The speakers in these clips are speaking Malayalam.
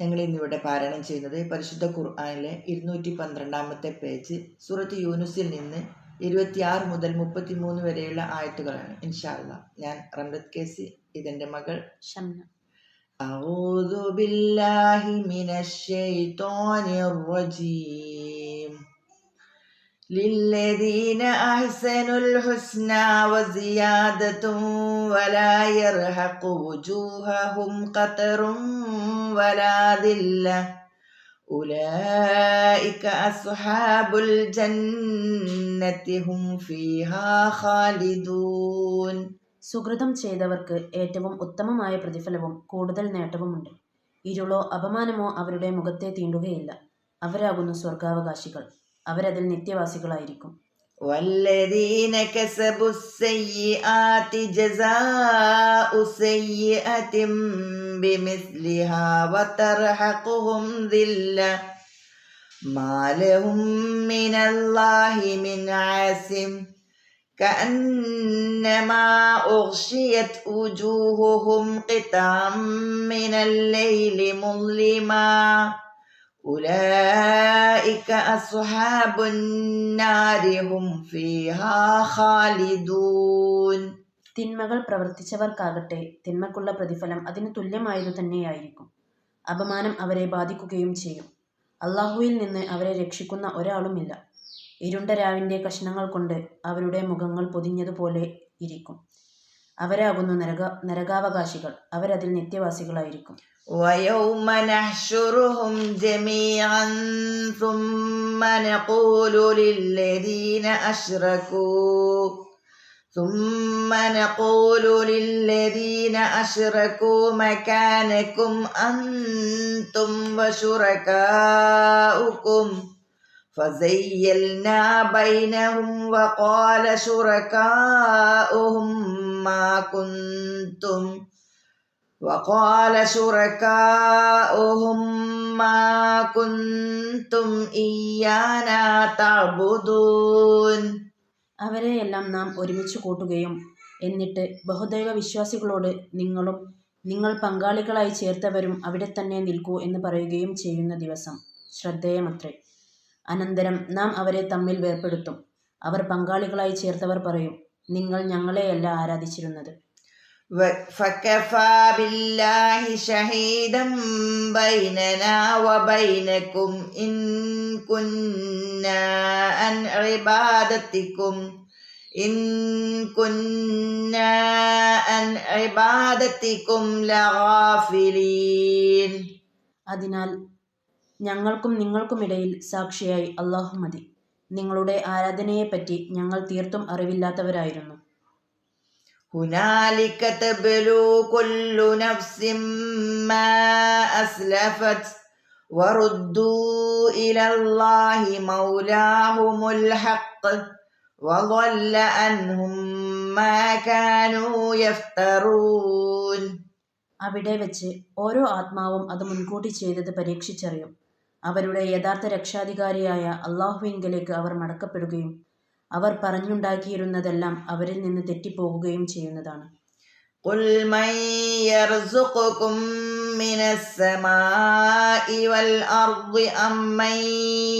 ഞങ്ങൾ ഇന്നിവിടെ പാരായണം ചെയ്യുന്നത് പരിശുദ്ധ ഖുർആനിലെ ഇരുന്നൂറ്റി പന്ത്രണ്ടാമത്തെ പേജ് സൂറത്ത് യൂനുസിൽ നിന്ന് ഇരുപത്തിയാറ് മുതൽ മുപ്പത്തിമൂന്ന് വരെയുള്ള ആയത്തുകളാണ് ഇൻഷാല്ല ഞാൻ റംലത്ത് കേസി ഇതെൻ്റെ മകൾ ഷംന أعوذ بالله من الشيطان الرجيم للذين أحسنوا الحسنى وزيادة ولا يرهق وجوههم قتر ولا ذلة أولئك أصحاب الجنة هم فيها خالدون സുഹൃതം ചെയ്തവർക്ക് ഏറ്റവും ഉത്തമമായ പ്രതിഫലവും കൂടുതൽ നേട്ടവുമുണ്ട് ഇരുളോ അപമാനമോ അവരുടെ മുഖത്തെ തീണ്ടുകയില്ല അവരാകുന്നു സ്വർഗാവകാശികൾ അവരതിൽ നിത്യവാസികളായിരിക്കും والذين كسبوا السيئات جزاء سيئة بمثلها وترهقهم ذلة ما لهم من الله من عاصم كأنما أغشيت وجوههم قطعا من الليل مظلما أولئك أصحاب النار هم فيها خالدون തിന്മകൾ പ്രവർത്തിച്ചവർക്കാകട്ടെ തിന്മക്കുള്ള പ്രതിഫലം അതിന് തുല്യമായതു തന്നെയായിരിക്കും അപമാനം അവരെ ബാധിക്കുകയും ചെയ്യും അള്ളാഹുവിൽ നിന്ന് അവരെ രക്ഷിക്കുന്ന ഒരാളുമില്ല ഇരുണ്ട രാവിൻ്റെ കഷ്ണങ്ങൾ കൊണ്ട് അവരുടെ മുഖങ്ങൾ പൊതിഞ്ഞതുപോലെ ഇരിക്കും അവരാകുന്നു നരക നരകാവകാശികൾ അവരതിൽ നിത്യവാസികളായിരിക്കും ويوم نحشرهم جميعا ثم نقول للذين أشركوا ثم نقول للذين أشركوا مكانكم أنتم وشركاؤكم فزيلنا بينهم وقال شركاؤهم ما كنتم وقال شركاؤهم ما كنتم إيانا تعبدون അവരെയെല്ലാം നാം ഒരുമിച്ച് കൂട്ടുകയും എന്നിട്ട് ബഹുദൈവ വിശ്വാസികളോട് നിങ്ങളും നിങ്ങൾ പങ്കാളികളായി ചേർത്തവരും അവിടെ തന്നെ നിൽക്കൂ എന്ന് പറയുകയും ചെയ്യുന്ന ദിവസം ശ്രദ്ധേയമത്രേ അനന്തരം നാം അവരെ തമ്മിൽ വേർപെടുത്തും അവർ പങ്കാളികളായി ചേർത്തവർ പറയും നിങ്ങൾ ഞങ്ങളെയല്ല ആരാധിച്ചിരുന്നത് و- فكفى بالله شهيدا بيننا وبينكم إن كنا عن عبادتكم إن كنا عن عبادتكم لغافلين അതിനാൽ ഞങ്ങൾക്കും നിങ്ങൾക്കുമിടയിൽ സാക്ഷിയായി അള്ളാഹു മതി നിങ്ങളുടെ ആരാധനയെപ്പറ്റി ഞങ്ങൾ തീർത്തും അറിവില്ലാത്തവരായിരുന്നു هنالك تبلو كل نفس ما أسلفت وردوا إلى الله مولاهم الحق وضل عنهم ما كانوا يفترون അവിടെ വെച്ച് ഓരോ ആത്മാവും അത് മുൻകൂട്ടി ചെയ്തത് പരീക്ഷിച്ചറിയും അവരുടെ യഥാർത്ഥ രക്ഷാധികാരിയായ അള്ളാഹുവിങ്കലേക്ക് അവർ മടക്കപ്പെടുകയും അവർ പറഞ്ഞുണ്ടാക്കിയിരുന്നതെല്ലാം അവരിൽ നിന്ന് തെറ്റിപ്പോകുകയും ചെയ്യുന്നതാണ് قل من يرزقكم من السماء والأرض أم من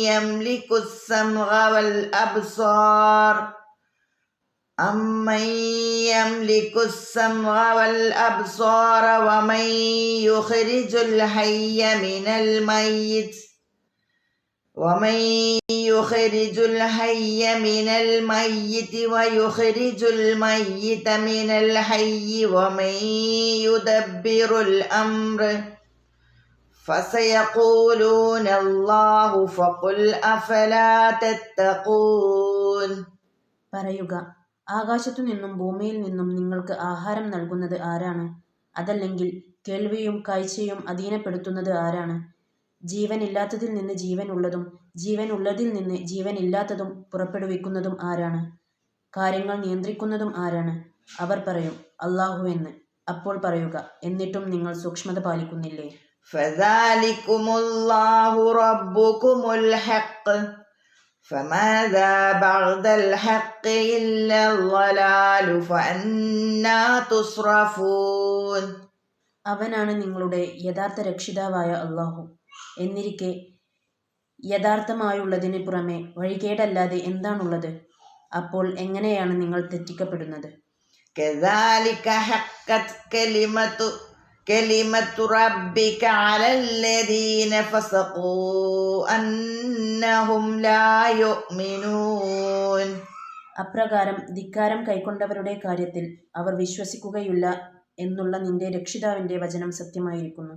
يملك السمع والأبصار أمن يملك السمع والأبصار ومن يخرج الحي من الميت ومن يخرج الحي من الميت ويخرج الميت من الحي ومن يدبر الأمر فسيقولون الله فقل أفلا تتقون പറയുക ആകാശത്തു നിന്നും ഭൂമിയിൽ നിന്നും നിങ്ങൾക്ക് ആഹാരം നൽകുന്നത് ആരാണ് അതല്ലെങ്കിൽ കേൾവിയും കാഴ്ചയും അധീനപ്പെടുത്തുന്നത് ആരാണ് ജീവനില്ലാത്തതിൽ നിന്ന് ജീവനുള്ളതും ജീവനുള്ളതിൽ നിന്ന് ജീവനില്ലാത്തതും പുറപ്പെടുവിക്കുന്നതും ആരാണ് കാര്യങ്ങൾ നിയന്ത്രിക്കുന്നതും ആരാണ് അവർ പറയും അള്ളാഹു എന്ന് അപ്പോൾ പറയുക എന്നിട്ടും നിങ്ങൾ സൂക്ഷ്മത പാലിക്കുന്നില്ലേ فذلكم الله ربكم الحق فماذا بعد الحق إلا الضلال فأنا تصرفون അവനാണ് നിങ്ങളുടെ യഥാർത്ഥ രക്ഷിതാവായ അള്ളാഹു എന്നിരിക്കെ യഥാർത്ഥമായുള്ളതിന് പുറമെ വഴികേടല്ലാതെ എന്താണുള്ളത് അപ്പോൾ എങ്ങനെയാണ് നിങ്ങൾ തെറ്റിക്കപ്പെടുന്നത് كذلك حقت كلمة كلمة ربك على الذين فسقوا أنهم لا يؤمنون അപ്രകാരം ധിക്കാരം കൈക്കൊണ്ടവരുടെ കാര്യത്തിൽ അവർ വിശ്വസിക്കുകയില്ല എന്നുള്ള നിന്റെ രക്ഷിതാവിന്റെ വചനം സത്യമായിരിക്കുന്നു